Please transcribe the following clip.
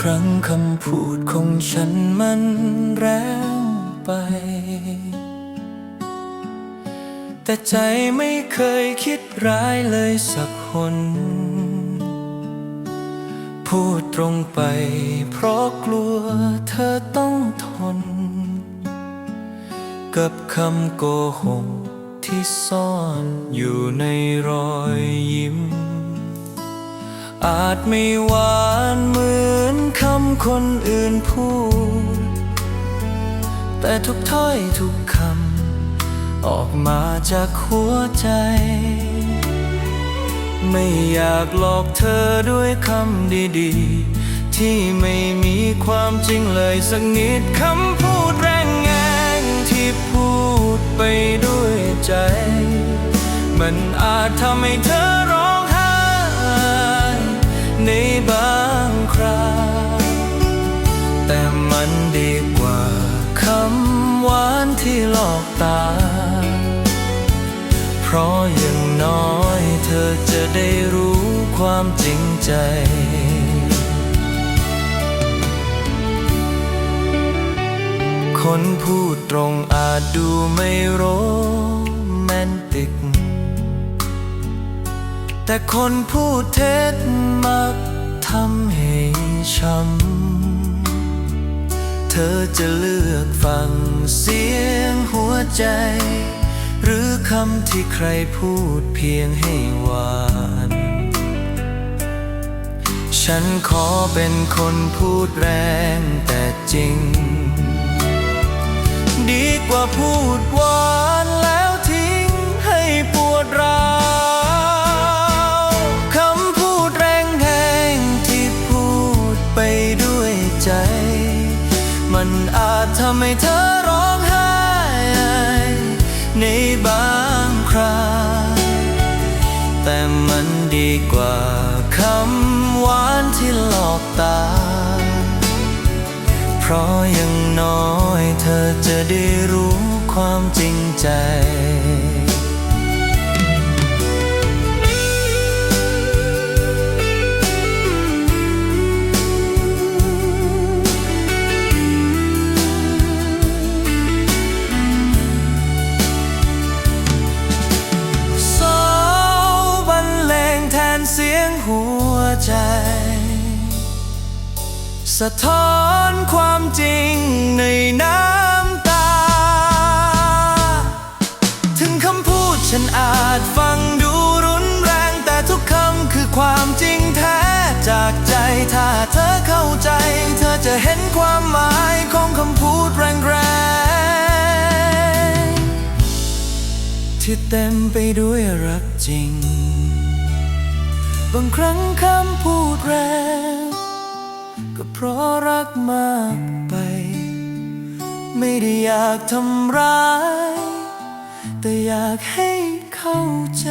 ครั้งคำพูดของฉันมันแรงไป แต่ใจไม่เคยคิดร้ายเลยสักคน พูดตรงไปเพราะกลัวเธอต้องทน กับคำโกหกที่ซ่อนอยู่ในรอยยิ้มอาจไม่หวานเหมือน คนอื่นพูด แต่ทุกถ้อยทุกคำออกมาจากหัวใจ ไม่อยากหลอกเธอด้วยคำดีๆ ที่ไม่มีความจริงเลยสักนิดคำพูดแรงแงงที่พูดไปด้วยใจ มันอาจทำให้เธอ ที่หลอกตา เพราะอย่างน้อยเธอจะได้รู้ความจริงใจคนพูดตรงอาจดูไม่โรแมนติก แต่คนพูดเท็จมักทำให้ช้ำ เธอจะเลือกฟังเสียงหัวใจ หรือคำที่ใครพูดเพียงให้หวาน ฉันขอเป็นคนพูดแรงแต่จริง ดีกว่าพูดว่า อาจทำให้เธอร้องไห้ ในบางคราแต่มันดีกว่าคำหวานที่หลอกตา เพราะยังน้อยเธอจะได้รู้ความจริงใจ ใจ สะท้อนความจริงในน้ำตา ถึงคำพูดฉันอาจฟังดูรุนแรง แต่ทุกคำคือความจริงแท้จากใจถ้าเธอเข้าใจ เธอจะเห็นความหมายของคำพูดแรงๆที่เต็มไปด้วยรักจริง บางครั้งคำพูดแรง ก็เพราะรักมากไป ไม่ได้อยากทำร้าย แต่อยากให้เข้าใจ